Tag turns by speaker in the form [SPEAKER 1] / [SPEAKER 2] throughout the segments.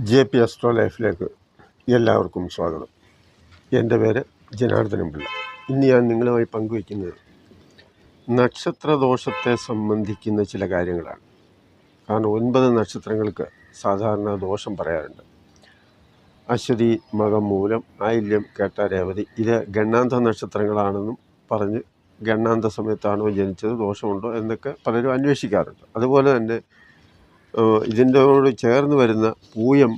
[SPEAKER 1] J P astro ലൈഫിലേക്ക് എല്ലാവർക്കും സ്വാഗതം. എന്റെ പേര് ജനാർദ്ദനം പിള്ള. ഇന്ന് ഞാൻ നിങ്ങളുമായി പങ്കുവയ്ക്കുന്നത് നക്ഷത്രദോഷത്തെ സംബന്ധിക്കുന്ന ചില കാര്യങ്ങളാണ്. കാരണം ഒൻപത് നക്ഷത്രങ്ങൾക്ക് സാധാരണ ദോഷം പറയാറുണ്ട്. അശ്വതി മകം മൂലം ആയില്യം കേട്ട രേവതി ഇത് ഗണ്ണാന്ത നക്ഷത്രങ്ങളാണെന്നും പറഞ്ഞ് ഗണ്ണാന്ത സമയത്താണോ ജനിച്ചത് ദോഷമുണ്ടോ എന്നൊക്കെ പലരും അന്വേഷിക്കാറുണ്ട്. അതുപോലെ തന്നെ ഇതിന്റെയോട് ചേർന്ന് വരുന്ന പൂയം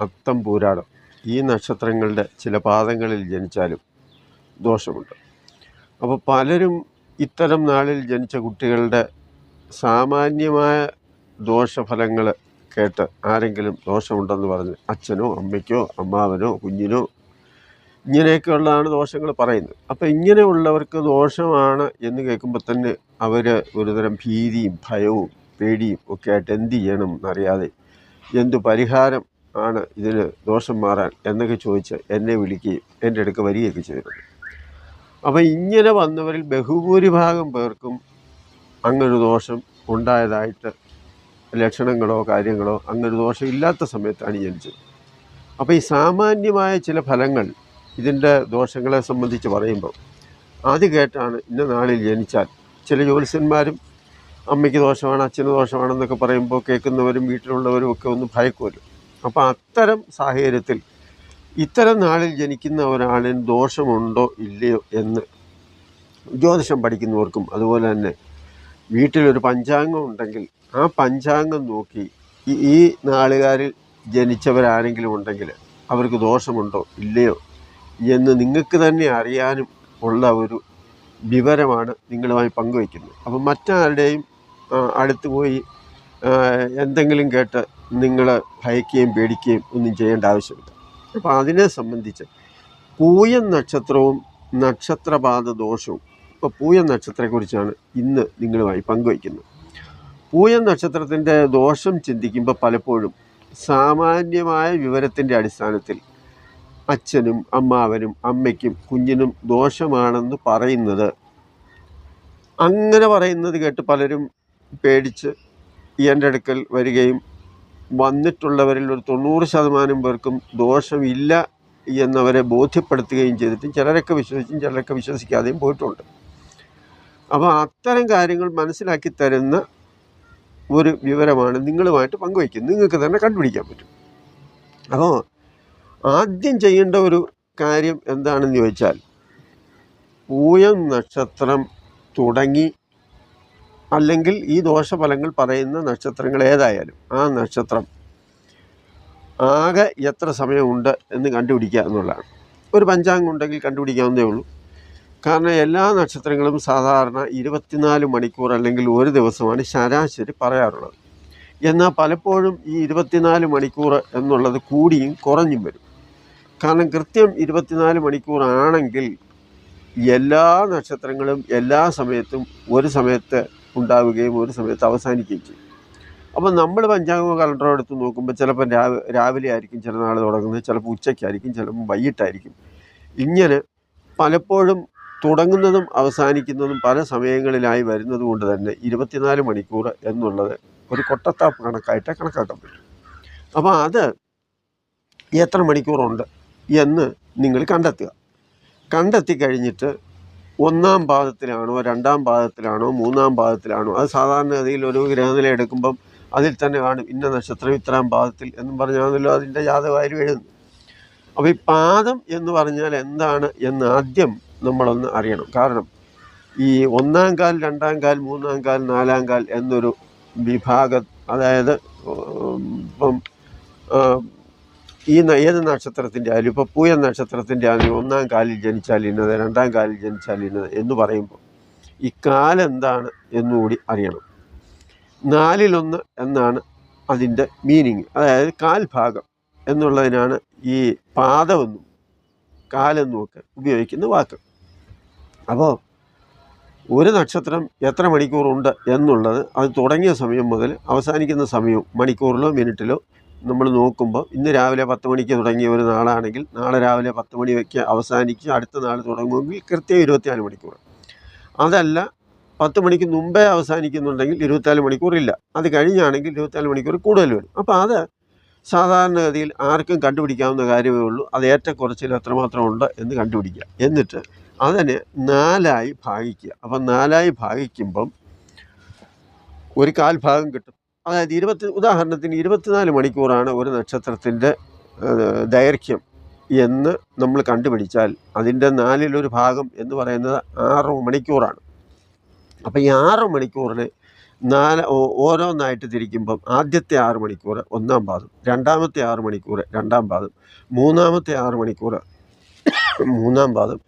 [SPEAKER 1] അത്തം പൂരാടം ഈ നക്ഷത്രങ്ങളുടെ ചില പാദങ്ങളിൽ ജനിച്ചാലും ദോഷമുണ്ട്. അപ്പോൾ പലരും ഇത്തരം നാളിൽ ജനിച്ച കുട്ടികളുടെ സാമാന്യമായ ദോഷഫലങ്ങൾ കേട്ട് ആരെങ്കിലും ദോഷമുണ്ടെന്ന് പറഞ്ഞ് അച്ഛനോ അമ്മയ്ക്കോ അമ്മാവനോ കുഞ്ഞിനോ ഇങ്ങനെയൊക്കെയുള്ളതാണ് ദോഷങ്ങൾ പറയുന്നത്. അപ്പോൾ ഇങ്ങനെയുള്ളവർക്ക് ദോഷമാണ് എന്ന് കേൾക്കുമ്പോൾ തന്നെ അവർ ഒരുതരം ഭീതിയും ഭയവും പേടിയും ഒക്കെ ആയിട്ട് എന്ത് ചെയ്യണം എന്നറിയാതെ എന്തു പരിഹാരം ആണ് ഇതിന് ദോഷം മാറാൻ എന്നൊക്കെ ചോദിച്ച് എന്നെ വിളിക്കുകയും എന്റെ അടുക്ക് വരികയൊക്കെ ചെയ്തിരുന്നു അപ്പോൾ ഇങ്ങനെ വന്നവരിൽ ബഹുഭൂരിഭാഗം പേർക്കും അങ്ങനൊരു ദോഷം ഉണ്ടായതായിട്ട് ലക്ഷണങ്ങളോ കാര്യങ്ങളോ അങ്ങനൊരു ദോഷം ഇല്ലാത്ത സമയത്താണ് ജനിച്ചത് അപ്പോൾ ഈ സാമാന്യമായ ചില ഫലങ്ങൾ ഇതിന്റെ ദോഷങ്ങളെ സംബന്ധിച്ച് പറയുമ്പോൾ ആദ്യ കേട്ടാണ് ഇന്ന നാളിൽ ജനിച്ചാൽ ചില ജ്യോത്സ്യന്മാരും അമ്മയ്ക്ക് ദോഷമാണ് അച്ഛന് ദോഷമാണെന്നൊക്കെ പറയുമ്പോൾ കേൾക്കുന്നവരും വീട്ടിലുള്ളവരും ഒക്കെ ഒന്ന് ഭയക്കുമല്ലോ. അപ്പോൾ അത്തരം സാഹചര്യത്തിൽ ഇത്തരം നാളിൽ ജനിക്കുന്ന ഒരാളിന് ദോഷമുണ്ടോ ഇല്ലയോ എന്ന് ജ്യോതിഷം പഠിക്കുന്നവർക്കും അതുപോലെ തന്നെ വീട്ടിലൊരു പഞ്ചാംഗം ഉണ്ടെങ്കിൽ ആ പഞ്ചാംഗം നോക്കി ഈ നാളുകാരിൽ ജനിച്ചവരാരെങ്കിലും ഉണ്ടെങ്കിൽ അവർക്ക് ദോഷമുണ്ടോ ഇല്ലയോ എന്ന് നിങ്ങൾക്ക് തന്നെ അറിയാനും ഉള്ള ഒരു വിവരമാണ് നിങ്ങളുമായി പങ്കുവയ്ക്കുന്നത്. അപ്പം മറ്റാരുടെയും അടുത്ത് പോയി എന്തെങ്കിലും കേട്ട് നിങ്ങൾ ഭയക്കുകയും പേടിക്കുകയും ഒന്നും ചെയ്യേണ്ട ആവശ്യമില്ല. അപ്പോൾ അതിനെ സംബന്ധിച്ച് പൂയൻ നക്ഷത്രവും നക്ഷത്രപാത ദോഷവും ഇപ്പോൾ പൂയൻ നക്ഷത്രത്തെക്കുറിച്ചാണ് ഇന്ന് നിങ്ങളുമായി പങ്കുവയ്ക്കുന്നത്. പൂയൻ നക്ഷത്രത്തിന്റെ ദോഷം ചിന്തിക്കുമ്പോൾ പലപ്പോഴും സാമാന്യമായ വിവരത്തിന്റെ അടിസ്ഥാനത്തിൽ അച്ഛനും അമ്മാവനും അമ്മയ്ക്കും കുഞ്ഞിനും ദോഷമാണെന്ന് പറയുന്നത് അങ്ങനെ പറയുന്നത് കേട്ട് പലരും പേടിച്ച് എന്റെ അടുക്കൽ വരികയും വന്നിട്ടുള്ളവരിൽ ഒരു തൊണ്ണൂറ് ശതമാനം പേർക്കും ദോഷമില്ല എന്നവരെ ബോധ്യപ്പെടുത്തുകയും ചെയ്തിട്ടും ചിലരൊക്കെ വിശ്വസിച്ചും ചിലരൊക്കെ വിശ്വസിക്കാതെയും പോയിട്ടുണ്ട്. അപ്പോൾ അത്തരം കാര്യങ്ങൾ മനസ്സിലാക്കി തരുന്ന ഒരു വിവരമാണ് നിങ്ങളുമായിട്ട് പങ്കുവയ്ക്കുന്നത്. നിങ്ങൾക്ക് തന്നെ കണ്ടുപിടിക്കാൻ പറ്റും. അപ്പോൾ ആദ്യം ചെയ്യേണ്ട ഒരു കാര്യം എന്താണെന്ന് ചോദിച്ചാൽ പൂയം നക്ഷത്രം തുടങ്ങി അല്ലെങ്കിൽ ഈ ദോഷഫലങ്ങൾ പറയുന്ന നക്ഷത്രങ്ങൾ ഏതായാലും ആ നക്ഷത്രം ആകെ എത്ര സമയമുണ്ട് എന്ന് കണ്ടുപിടിക്കുക എന്നുള്ളതാണ്. ഒരു പഞ്ചാംഗം ഉണ്ടെങ്കിൽ കണ്ടുപിടിക്കാവുന്നേ ഉള്ളൂ. കാരണം എല്ലാ നക്ഷത്രങ്ങളും സാധാരണ ഇരുപത്തിനാല് മണിക്കൂർ അല്ലെങ്കിൽ ഒരു ദിവസമാണ് ശരാശരി പറയാറുള്ളത്. എന്നാൽ പലപ്പോഴും ഈ ഇരുപത്തിനാല് മണിക്കൂർ എന്നുള്ളത് കൂടിയും കുറഞ്ഞും വരും. കാരണം കൃത്യം ഇരുപത്തിനാല് മണിക്കൂറാണെങ്കിൽ എല്ലാ നക്ഷത്രങ്ങളും എല്ലാ സമയത്തും ഒരു സമയത്ത് ഉണ്ടാവുകയും ഒരു സമയത്ത് അവസാനിക്കുകയും ചെയ്യും. അപ്പം നമ്മൾ പഞ്ചാംഗ കലണ്ടർ എടുത്ത് നോക്കുമ്പോൾ ചിലപ്പോൾ രാവ് രാവിലെ ആയിരിക്കും ചില നാൾ തുടങ്ങുന്നത് ചിലപ്പോൾ ഉച്ചയ്ക്കായിരിക്കും ചിലപ്പോൾ വൈകിട്ടായിരിക്കും. ഇങ്ങനെ പലപ്പോഴും തുടങ്ങുന്നതും അവസാനിക്കുന്നതും പല സമയങ്ങളിലായി വരുന്നത് കൊണ്ട് തന്നെ ഇരുപത്തിനാല് മണിക്കൂർ എന്നുള്ളത് ഒരു കൊട്ടത്താപ്പ് കണക്കായിട്ട് കണക്കാക്കാൻ പറ്റും. അപ്പോൾ അത് എത്ര മണിക്കൂറുണ്ട് എന്ന് നിങ്ങൾ കണ്ടെത്തുക. കണ്ടെത്തി കഴിഞ്ഞിട്ട് ഒന്നാം പാദത്തിലാണോ രണ്ടാം പാദത്തിലാണോ മൂന്നാം പാദത്തിലാണോ? അത് സാധാരണഗതിയിൽ ഒരു ഗ്രഹനില എടുക്കുമ്പം അതിൽ തന്നെ കാണും. ഇന്ന നക്ഷത്രം ഇത്രാം പാദത്തിൽ എന്നും പറഞ്ഞാണല്ലോ അതിന്റെ ജാതകാര്യം എഴുതുന്നത്. അപ്പോൾ ഈ പാദം എന്ന് പറഞ്ഞാൽ എന്താണ് എന്ന് ആദ്യം നമ്മളൊന്ന് അറിയണം. കാരണം ഈ ഒന്നാം കാൽ രണ്ടാം കാൽ മൂന്നാം കാൽ നാലാം കാൽ എന്നൊരു വിഭാഗം അതായത് ഇപ്പം ഈ ഏത് നക്ഷത്രത്തിന്റെ ആയാലും ഇപ്പോൾ പൂയ നക്ഷത്രത്തിന്റെ ആണെങ്കിലും ഒന്നാം കാലിൽ ജനിച്ചാൽ ഇന്നത് രണ്ടാം കാലിൽ ജനിച്ചാൽ ഇന്നത് എന്ന് പറയുമ്പോൾ ഈ കാലെന്താണ് എന്നുകൂടി അറിയണം. നാലിലൊന്ന് എന്നാണ് അതിന്റെ മീനിങ് അതായത് കാൽഭാഗം എന്നുള്ളതിനാണ് ഈ പാദമെന്നും കാലെന്നും ഒക്കെ ഉപയോഗിക്കുന്ന വാക്ക്. അപ്പോൾ ഒരു നക്ഷത്രം എത്ര മണിക്കൂറുണ്ട് എന്നുള്ളത് അത് തുടങ്ങിയ സമയം മുതൽ അവസാനിക്കുന്ന സമയവും മണിക്കൂറിലോ മിനിറ്റിലോ നമ്മൾ നോക്കുമ്പോൾ ഇന്ന് രാവിലെ പത്ത് മണിക്ക് തുടങ്ങിയ ഒരു നാളാണെങ്കിൽ നാളെ രാവിലെ പത്ത് മണി വയ്ക്ക് അവസാനിച്ച് അടുത്ത നാൾ തുടങ്ങുമെങ്കിൽ കൃത്യം ഇരുപത്തിനാല് മണിക്കൂർ. അതല്ല പത്ത് മണിക്ക് മുമ്പേ അവസാനിക്കുന്നുണ്ടെങ്കിൽ ഇരുപത്തിനാല് മണിക്കൂർ ഇല്ല. അത് കഴിഞ്ഞാണെങ്കിൽ ഇരുപത്തിനാല് മണിക്കൂർ കൂടുതൽ വരും. അപ്പോൾ അത് സാധാരണഗതിയിൽ ആർക്കും കണ്ടുപിടിക്കാവുന്ന കാര്യമേ ഉള്ളൂ. അത് ഏറ്റക്കുറച്ചിൽ എത്രമാത്രം ഉണ്ട് എന്ന് കണ്ടുപിടിക്കുക. എന്നിട്ട് അതിനെ നാലായി ഭാഗിക്കുക. അപ്പം നാലായി ഭാഗിക്കുമ്പം ഒരു കാൽ ഭാഗം കിട്ടും. അതായത് ഇരുപത്തി ഉദാഹരണത്തിന് ഇരുപത്തിനാല് മണിക്കൂറാണ് ഒരു നക്ഷത്രത്തിന്റെ ദൈർഘ്യം എന്ന് നമ്മൾ കണ്ടുപിടിച്ചാൽ അതിന്റെ നാലിലൊരു ഭാഗം എന്ന് പറയുന്നത് ആറ് മണിക്കൂറാണ്. അപ്പോൾ ഈ ആറ് മണിക്കൂറിന് നാല് ഓരോന്നായിട്ട് തിരിക്കുമ്പം ആദ്യത്തെ ആറ് മണിക്കൂർ ഒന്നാം പാദം രണ്ടാമത്തെ ആറ് മണിക്കൂർ രണ്ടാം പാദം മൂന്നാമത്തെ ആറ് മണിക്കൂർ മൂന്നാം പാദം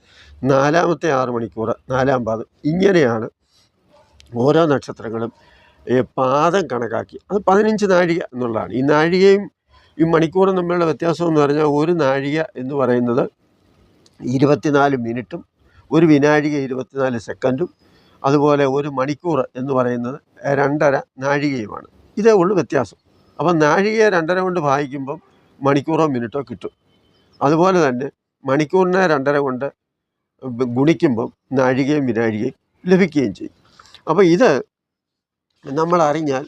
[SPEAKER 1] നാലാമത്തെ ആറ് മണിക്കൂർ നാലാം പാദം ഇങ്ങനെയാണ് ഓരോ നക്ഷത്രങ്ങളും പാദം കണക്കാക്കി. അത് പതിനഞ്ച് നാഴിക എന്നുള്ളതാണ്. ഈ നാഴികയും ഈ മണിക്കൂറും തമ്മിലുള്ള വ്യത്യാസം എന്ന് പറഞ്ഞാൽ ഒരു നാഴിക എന്ന് പറയുന്നത് ഇരുപത്തിനാല് മിനിറ്റും ഒരു വിനാഴിക ഇരുപത്തിനാല് സെക്കൻഡും അതുപോലെ ഒരു മണിക്കൂർ എന്ന് പറയുന്നത് രണ്ടര നാഴികയുമാണ്. ഇതേ ഉള്ളൂ വ്യത്യാസം. അപ്പം നാഴികയെ രണ്ടര കൊണ്ട് ഭാഗിക്കുമ്പം മണിക്കൂറോ മിനിറ്റോ കിട്ടും. അതുപോലെ തന്നെ മണിക്കൂറിനെ രണ്ടര കൊണ്ട് ഗുണിക്കുമ്പം നാഴികയും വിനാഴികയും ലഭിക്കുകയും ചെയ്യും. അപ്പോൾ ഇത് നമ്മൾ അറിഞ്ഞാൽ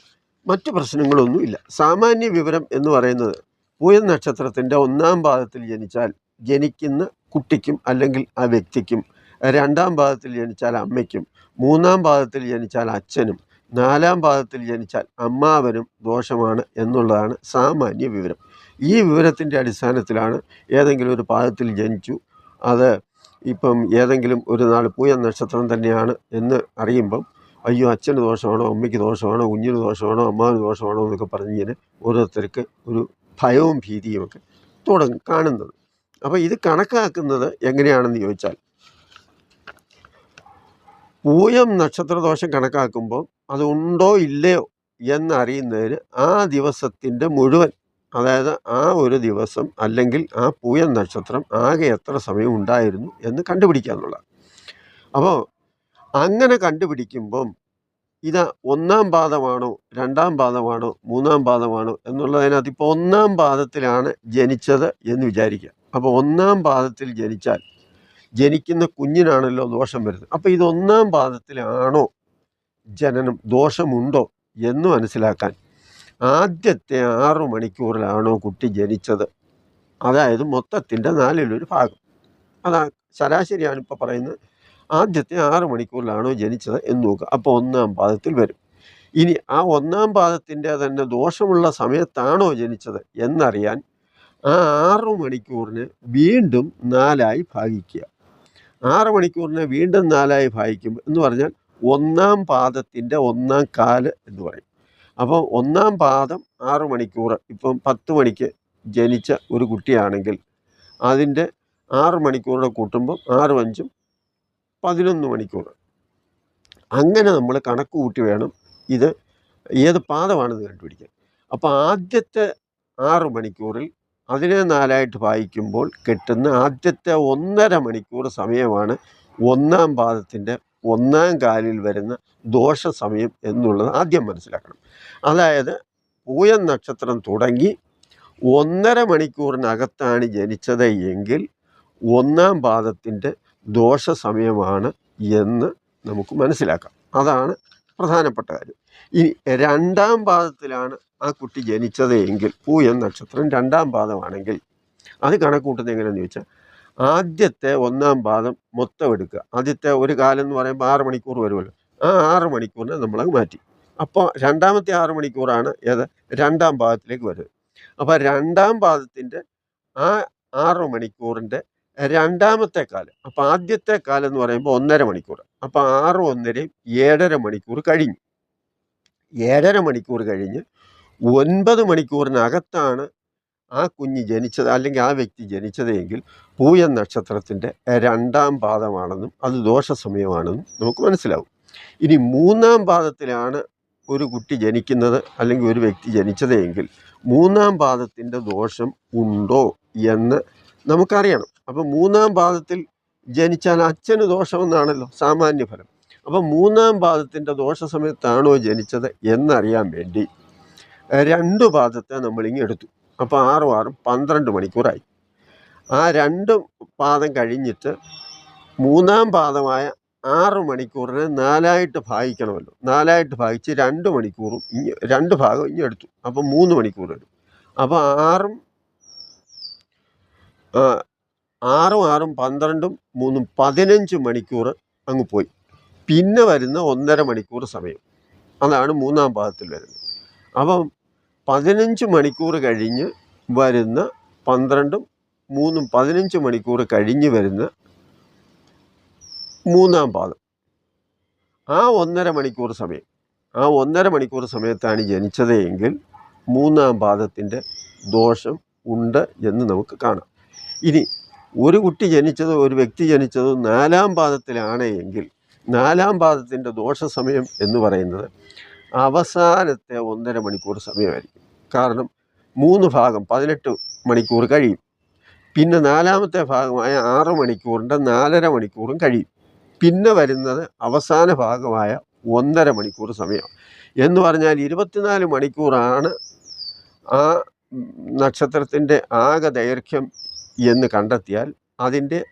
[SPEAKER 1] മറ്റു പ്രശ്നങ്ങളൊന്നുമില്ല സാമാന്യ വിവരം എന്ന് പറയുന്നത് പൂയ നക്ഷത്രത്തിന്റെ ഒന്നാം പാദത്തിൽ ജനിച്ചാൽ ജനിക്കുന്ന കുട്ടിക്കും അല്ലെങ്കിൽ ആ വ്യക്തിക്കും രണ്ടാം പാദത്തിൽ ജനിച്ചാൽ അമ്മയ്ക്കും മൂന്നാം പാദത്തിൽ ജനിച്ചാൽ അച്ഛനും നാലാം പാദത്തിൽ ജനിച്ചാൽ അമ്മാവനും ദോഷമാണ് എന്നുള്ളതാണ് സാമാന്യ വിവരം. ഈ വിവരത്തിന്റെ അടിസ്ഥാനത്തിലാണ് ഏതെങ്കിലും ഒരു പാദത്തിൽ ജനിച്ചു അത് ഇപ്പം ഏതെങ്കിലും ഒരു നാൾ പൂയ നക്ഷത്രം തന്നെയാണ് എന്ന് അറിയുമ്പം അയ്യോ അച്ഛന് ദോഷമാണോ അമ്മയ്ക്ക് ദോഷമാണോ കുഞ്ഞിന് ദോഷമാണോ അമ്മാവിന് ദോഷമാണോ എന്നൊക്കെ പറഞ്ഞിങ്ങനെ ഓരോരുത്തർക്ക് ഒരു ഭയവും ഭീതിയുമൊക്കെ തുടങ്ങും കാണുന്നത്. അപ്പോൾ ഇത് കണക്കാക്കുന്നത് എങ്ങനെയാണെന്ന് ചോദിച്ചാൽ പൂയം നക്ഷത്രദോഷം കണക്കാക്കുമ്പോൾ അത് ഉണ്ടോ ഇല്ലയോ എന്നറിയുന്നതിന് ആ ദിവസത്തിന്റെ മുഴുവൻ അതായത് ആ ഒരു ദിവസം അല്ലെങ്കിൽ ആ പൂയം നക്ഷത്രം ആകെ എത്ര സമയം ഉണ്ടായിരുന്നു എന്ന് കണ്ടുപിടിക്കുക എന്നുള്ളതാണ്. അപ്പോൾ അങ്ങനെ കണ്ടുപിടിക്കുമ്പം ഇത് ഒന്നാം പാദമാണോ രണ്ടാം പാദമാണോ മൂന്നാം പാദമാണോ എന്നുള്ളതിനകത്ത് ഇപ്പോൾ ഒന്നാം പാദത്തിലാണ് ജനിച്ചത് എന്ന് വിചാരിക്കുക. അപ്പോൾ ഒന്നാം പാദത്തിൽ ജനിച്ചാൽ ജനിക്കുന്ന കുഞ്ഞിനാണല്ലോ ദോഷം വരുന്നത്. അപ്പോൾ ഇത് ഒന്നാം പാദത്തിലാണോ ജനനം ദോഷമുണ്ടോ എന്ന് മനസ്സിലാക്കാൻ ആദ്യത്തെ ആറു മണിക്കൂറിലാണോ കുട്ടി ജനിച്ചത്. അതായത് മൊത്തത്തിന്റെ നാലിലൊരു ഭാഗം. അതാ ശരാശരിയാണ് ഇപ്പോൾ പറയുന്നത് ആദ്യത്തെ ആറ് മണിക്കൂറിലാണോ ജനിച്ചത് എന്ന് നോക്കുക. അപ്പോൾ ഒന്നാം പാദത്തിൽ വരും. ഇനി ആ ഒന്നാം പാദത്തിന്റെ തന്നെ ദോഷമുള്ള സമയത്താണോ ജനിച്ചത് എന്നറിയാൻ ആ ആറ് മണിക്കൂറിന് വീണ്ടും നാലായി ഭാഗിക്കുക. ആറ് മണിക്കൂറിനെ വീണ്ടും നാലായി ഭാഗിക്കും എന്ന് പറഞ്ഞാൽ ഒന്നാം പാദത്തിന്റെ ഒന്നാം കാൽ എന്ന് പറയും. അപ്പോൾ ഒന്നാം പാദം ആറ് മണിക്കൂർ. ഇപ്പം പത്ത് മണിക്ക് ജനിച്ച ഒരു കുട്ടിയാണെങ്കിൽ അതിന്റെ ആറ് മണിക്കൂറുടെ കൂട്ടുമ്പോൾ ആറും അഞ്ചും പതിനൊന്ന് മണിക്കൂർ. അങ്ങനെ നമ്മൾ കണക്ക് കൂട്ടി വേണം ഇത് ഏത് പാദമാണെന്ന് കണ്ടുപിടിക്കാൻ. അപ്പോൾ ആദ്യത്തെ ആറ് മണിക്കൂറിൽ അതിനെ നാലായിട്ട് വായിക്കുമ്പോൾ കിട്ടുന്ന ആദ്യത്തെ ഒന്നര മണിക്കൂർ സമയമാണ് ഒന്നാം പാദത്തിന്റെ ഒന്നാം കാലിൽ വരുന്ന ദോഷ സമയം എന്നുള്ളത് ആദ്യം മനസ്സിലാക്കണം. അതായത് പൂയൻ നക്ഷത്രം തുടങ്ങി ഒന്നര മണിക്കൂറിനകത്താണ് ജനിച്ചത് എങ്കിൽ ഒന്നാം പാദത്തിന്റെ ദോഷ സമയമാണ് എന്ന് നമുക്ക് മനസ്സിലാക്കാം. അതാണ് പ്രധാനപ്പെട്ട കാര്യം. ഇനി രണ്ടാം പാദത്തിലാണ് ആ കുട്ടി ജനിച്ചത് എങ്കിൽ പൂയൻ നക്ഷത്രം രണ്ടാം പാദമാണെങ്കിൽ അത് കണക്കൂട്ടുന്നത് എങ്ങനെയാണെന്ന് ചോദിച്ചാൽ ആദ്യത്തെ ഒന്നാം പാദം മൊത്തം എടുക്കുക. ആദ്യത്തെ ഒരു കാലം എന്ന് പറയുമ്പോൾ ആറ് മണിക്കൂർ വരുമല്ലോ. ആ ആറ് മണിക്കൂറിനെ നമ്മളത് മാറ്റി. അപ്പോൾ രണ്ടാമത്തെ ആറ് മണിക്കൂറാണ് ഏത്? രണ്ടാം പാദത്തിലേക്ക് വരുന്നത് അപ്പോൾ രണ്ടാം പാദത്തിന്റെ ആ ആറ് മണിക്കൂറിന്റെ രണ്ടാമത്തെ കാലം. അപ്പം ആദ്യത്തെ കാലം എന്ന് പറയുമ്പോൾ ഒന്നര മണിക്കൂർ അപ്പം ആറ് ഒന്നരയും ഏഴര മണിക്കൂർ കഴിഞ്ഞു. ഏഴര മണിക്കൂർ കഴിഞ്ഞ് ഒൻപത് മണിക്കൂറിനകത്താണ് ആ കുഞ്ഞ് ജനിച്ചത് അല്ലെങ്കിൽ ആ വ്യക്തി ജനിച്ചത് എങ്കിൽ പൂയ നക്ഷത്രത്തിന്റെ രണ്ടാം പാദമാണെന്നും അത് ദോഷ സമയമാണെന്നും നമുക്ക് മനസ്സിലാവും. ഇനി മൂന്നാം പാദത്തിലാണ് ഒരു കുട്ടി ജനിക്കുന്നത് അല്ലെങ്കിൽ ഒരു വ്യക്തി ജനിച്ചത് എങ്കിൽ മൂന്നാം പാദത്തിന്റെ ദോഷം ഉണ്ടോ എന്ന് നമുക്കറിയണം. അപ്പം മൂന്നാം പാദത്തിൽ ജനിച്ചാൽ അച്ഛന് ദോഷമെന്നാണല്ലോ സാമാന്യ ഫലം അപ്പം മൂന്നാം പാദത്തിന്റെ ദോഷ സമയത്താണോ ജനിച്ചത് എന്നറിയാൻ വേണ്ടി രണ്ട് പാദത്തെ നമ്മളിങ്ങ് എടുത്തു. അപ്പോൾ ആറും ആറും പന്ത്രണ്ട് മണിക്കൂറായി. ആ രണ്ട് പാദം കഴിഞ്ഞിട്ട് മൂന്നാം പാദമായ ആറ് മണിക്കൂറിനെ നാലായിട്ട് ഭാഗിക്കണമല്ലോ. നാലായിട്ട് ഭാഗിച്ച് രണ്ട് മണിക്കൂറും ഇങ്ങ് രണ്ട് ഭാഗം ഇങ്ങനെ എടുത്തു. അപ്പം മൂന്ന് മണിക്കൂർ അപ്പോൾ ആറും ആറും ആറും പന്ത്രണ്ടും മൂന്നും പതിനഞ്ച് മണിക്കൂർ അങ്ങ് പോയി. പിന്നെ വരുന്ന ഒന്നര മണിക്കൂർ സമയം. അതാണ് മൂന്നാം പാദത്തിൽ വരുന്നത്. അപ്പം പതിനഞ്ച് മണിക്കൂർ കഴിഞ്ഞ് വരുന്ന പന്ത്രണ്ടും മൂന്നും പതിനഞ്ച് മണിക്കൂർ കഴിഞ്ഞ് വരുന്ന മൂന്നാം പാദം. ആ ഒന്നര മണിക്കൂർ സമയം ആ ഒന്നര മണിക്കൂർ സമയത്താണ് ജനിച്ചത് എങ്കിൽ മൂന്നാം പാദത്തിന്റെ ദോഷം ഉണ്ട് എന്ന് നമുക്ക് കാണാം. ഇനി ഒരു കുട്ടി ജനിച്ചതോ ഒരു വ്യക്തി ജനിച്ചതോ നാലാം പാദത്തിലാണ് എങ്കിൽ നാലാം പാദത്തിന്റെ ദോഷ സമയം എന്ന് പറയുന്നത് അവസാനത്തെ ഒന്നര മണിക്കൂർ സമയമായിരിക്കും. കാരണം മൂന്ന് ഭാഗം പതിനെട്ട് മണിക്കൂർ കഴിയും. പിന്നെ നാലാമത്തെ ഭാഗമായ ആറ് മണിക്കൂറിന്റെ നാലര മണിക്കൂറും കഴിയും. പിന്നെ വരുന്നത് അവസാന ഭാഗമായ ഒന്നര മണിക്കൂർ സമയം എന്ന് പറഞ്ഞാൽ ഇരുപത്തിനാല് മണിക്കൂറാണ് ആ നക്ഷത്രത്തിന്റെ ആകെ ദൈർഘ്യം എന്ന് കണ്ടെത്തിയാൽ അതിന്റെ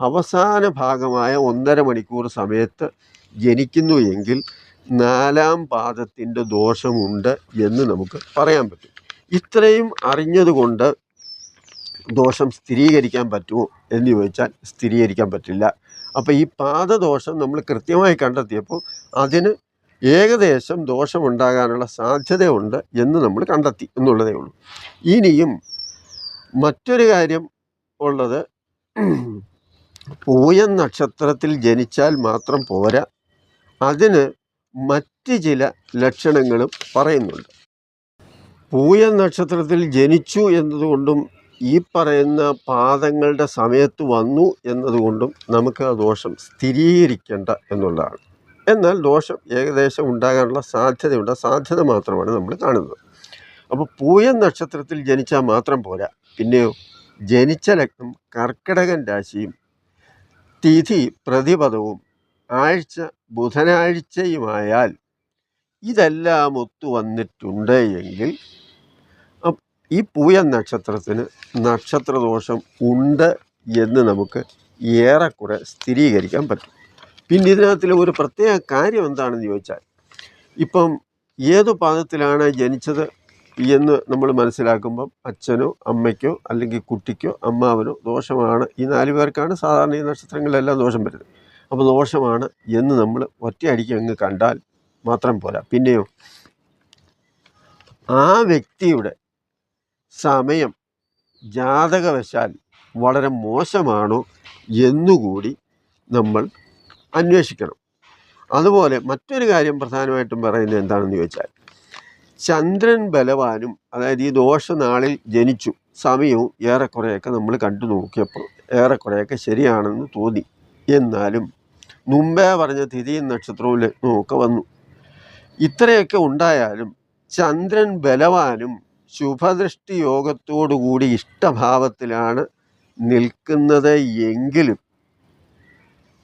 [SPEAKER 1] അവസാന ഭാഗമായ ഒന്നര മണിക്കൂർ സമയത്ത് ജനിക്കുന്നു എങ്കിൽ നാലാം പാദത്തിന്റെ ദോഷമുണ്ട് എന്ന് നമുക്ക് പറയാൻ പറ്റും. ഇത്രയും അറിഞ്ഞതുകൊണ്ട് ദോഷം സ്ഥിരീകരിക്കാൻ പറ്റുമോ എന്ന് ചോദിച്ചാൽ സ്ഥിരീകരിക്കാൻ പറ്റില്ല. അപ്പോൾ ഈ പാദദോഷം നമ്മൾ കൃത്യമായി കണ്ടെത്തിയപ്പോൾ അതിന് ഏകദേശം ദോഷമുണ്ടാകാനുള്ള സാധ്യതയുണ്ട് എന്ന് നമ്മൾ കണ്ടെത്തി എന്നുള്ളതേ ഉള്ളൂ. ഇനിയും മറ്റൊരു കാര്യം ഉള്ളത് പൂയം നക്ഷത്രത്തിൽ ജനിച്ചാൽ മാത്രം പോരാ. അതിന് മറ്റ് ചില ലക്ഷണങ്ങളും പറയുന്നുണ്ട്. പൂയൻ നക്ഷത്രത്തിൽ ജനിച്ചു എന്നതുകൊണ്ടും ഈ പറയുന്ന പാദങ്ങളുടെ സമയത്ത് വന്നു എന്നതുകൊണ്ടും നമുക്ക് ആ ദോഷം സ്ഥിരീകരിക്കേണ്ട എന്നുള്ളതാണ്. എന്നാൽ ദോഷം ഏകദേശം ഉണ്ടാകാനുള്ള സാധ്യതയുണ്ട്. സാധ്യത മാത്രമാണ് നമ്മൾ കാണുന്നത്. അപ്പോൾ പൂയൻ നക്ഷത്രത്തിൽ ജനിച്ചാൽ മാത്രം പോരാ. പിന്നെയോ ജനിച്ച ലഗ്നം കർക്കിടകൻ രാശിയും തിഥി പ്രതിപദവും ആഴ്ച ബുധനാഴ്ചയുമായാൽ ഇതെല്ലാം ഒത്തു വന്നിട്ടുണ്ട് എങ്കിൽ ഈ പൂയം നക്ഷത്രത്തിന് നക്ഷത്രദോഷം ഉണ്ട് എന്ന് നമുക്ക് ഏറെക്കുറെ സ്ഥിരീകരിക്കാൻ പറ്റും. പിന്നെ ഇതിനകത്തിൽ ഒരു പ്രത്യേക കാര്യം എന്താണെന്ന് ചോദിച്ചാൽ ഇപ്പം ഏതു പാദത്തിലാണ് ജനിച്ചത്? എന്ന് നമ്മൾ മനസ്സിലാക്കുമ്പം അച്ഛനോ അമ്മയ്ക്കോ അല്ലെങ്കിൽ കുട്ടിക്കോ അമ്മാവനോ ദോഷമാണ്. ഈ നാല് പേർക്കാണ് സാധാരണ ഈ നക്ഷത്രങ്ങളിലെല്ലാം ദോഷം വരുന്നത്. അപ്പോൾ ദോഷമാണ് എന്ന് നമ്മൾ ഒറ്റയടിക്ക് അങ്ങ് കണ്ടാൽ മാത്രം പോരാ. പിന്നെയോ ആ വ്യക്തിയുടെ സമയം ജാതകവശാൽ വളരെ മോശമാണോ എന്നുകൂടി നമ്മൾ അന്വേഷിക്കണം. അതുപോലെ മറ്റൊരു കാര്യം പ്രധാനമായിട്ടും പറയുന്നത് എന്താണെന്ന് ചോദിച്ചാൽ ചന്ദ്രൻ ബലവാനും അതായത് ഈ ദോഷനാളിൽ ജനിച്ചു സമയവും ഏറെക്കുറെയൊക്കെ നമ്മൾ കണ്ടു നോക്കിയപ്പോൾ ഏറെക്കുറെയൊക്കെ ശരിയാണെന്ന് തോന്നി. എന്നാലും മുമ്പേ പറഞ്ഞ തിഥിയും നക്ഷത്രവും ലഗ്നവും വന്നു. ഇത്രയൊക്കെ ഉണ്ടായാലും ചന്ദ്രൻ ബലവാനും ശുഭദൃഷ്ടി യോഗത്തോടുകൂടി ഇഷ്ടഭാവത്തിലാണ് നിൽക്കുന്നത് എങ്കിലും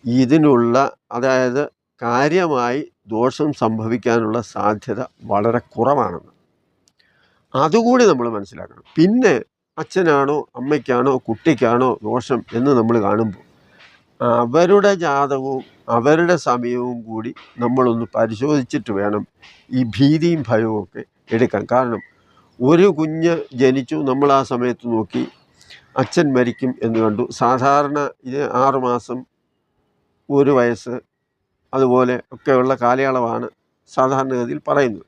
[SPEAKER 1] ഇതിനുള്ള അതായത് കാര്യമായി ദോഷം സംഭവിക്കാനുള്ള സാധ്യത വളരെ കുറവാണെന്ന്. അതുകൂടി നമ്മൾ മനസ്സിലാക്കണം. പിന്നെ അച്ഛനാണോ അമ്മയ്ക്കാണോ കുട്ടിക്കാണോ ദോഷം എന്ന് നമ്മൾ കാണുമ്പോൾ അവരുടെ ജാതകവും അവരുടെ സമയവും കൂടി നമ്മളൊന്ന് പരിശോധിച്ചിട്ട് വേണം ഈ ഭീതിയും ഭയവും ഒക്കെ എടുക്കാൻ. കാരണം ഒരു കുഞ്ഞ് ജനിച്ചു നമ്മൾ ആ സമയത്ത് നോക്കി അച്ഛൻ മരിക്കും എന്ന് കണ്ടു. സാധാരണ ഇത് ആറുമാസം ഒരു വയസ്സ് അതുപോലെ ഒക്കെയുള്ള കാലയളവാണ് സാധാരണഗതിയിൽ പറയുന്നത്.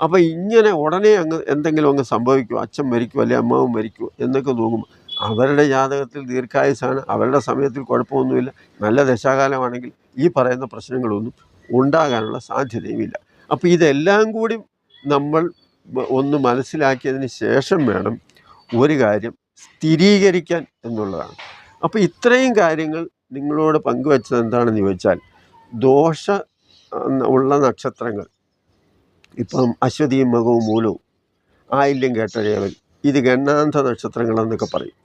[SPEAKER 1] അപ്പോൾ ഇങ്ങനെ ഉടനെ അങ്ങ് എന്തെങ്കിലും അങ്ങ് സംഭവിക്കുമോ അച്ഛൻ മരിക്കുമോ അല്ലെങ്കിൽ അമ്മാവും മരിക്കുമോ എന്നൊക്കെ നോക്കുമ്പോൾ അവരുടെ ജാതകത്തിൽ ദീർഘായുസാണ് അവരുടെ സമയത്തിൽ കുഴപ്പമൊന്നുമില്ല. നല്ല ദശാകാലമാണെങ്കിൽ ഈ പറയുന്ന പ്രശ്നങ്ങളൊന്നും ഉണ്ടാകാനുള്ള സാധ്യതയുമില്ല. അപ്പോൾ ഇതെല്ലാം കൂടി നമ്മൾ ഒന്ന് മനസ്സിലാക്കിയതിന് ശേഷം വേണം ഒരു കാര്യം സ്ഥിരീകരിക്കാൻ എന്നുള്ളതാണ്. അപ്പോൾ ഇത്രയും കാര്യങ്ങൾ നിങ്ങളോട് പങ്കുവച്ചത് എന്താണെന്ന് ചോദിച്ചാൽ ദോഷ ഉള്ള നക്ഷത്രങ്ങൾ. ഇപ്പം അശ്വതിയും മകവും മൂലവും. ആയില്യം കേട്ടഴകൾ ഇത് ഗണ്ണാന്ത നക്ഷത്രങ്ങളെന്നൊക്കെ പറയും.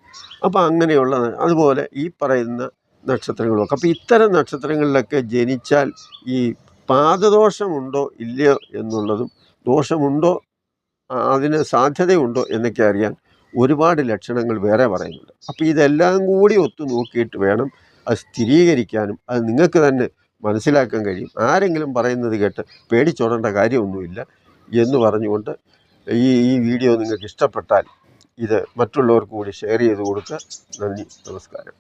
[SPEAKER 1] അപ്പോൾ അങ്ങനെയുള്ള അതുപോലെ ഈ പറയുന്ന നക്ഷത്രങ്ങളൊക്കെ. അപ്പോൾ ഇത്തരം നക്ഷത്രങ്ങളിലൊക്കെ ജനിച്ചാൽ ഈ പാദദോഷമുണ്ടോ ഇല്ലയോ എന്നുള്ളതും ദോഷമുണ്ടോ അതിന് സാധ്യതയുണ്ടോ എന്നൊക്കെ അറിയാൻ ഒരുപാട് ലക്ഷണങ്ങൾ വേറെ പറയുന്നുണ്ട്. അപ്പോൾ ഇതെല്ലാം കൂടി ഒത്തു നോക്കിയിട്ട് വേണം അത് സ്ഥിരീകരിക്കാനും. അത് നിങ്ങൾക്ക് തന്നെ മനസ്സിലാക്കാൻ കഴിയും. ആരെങ്കിലും പറയുന്നത് കേട്ട് പേടിച്ചോടേണ്ട കാര്യമൊന്നുമില്ല എന്ന് പറഞ്ഞുകൊണ്ട് ഈ ഈ വീഡിയോ നിങ്ങൾക്ക് ഇഷ്ടപ്പെട്ടാൽ ഇത് മറ്റുള്ളവർക്ക് കൂടി ഷെയർ ചെയ്ത് കൊടുക്കുക. നന്ദി നമസ്കാരം.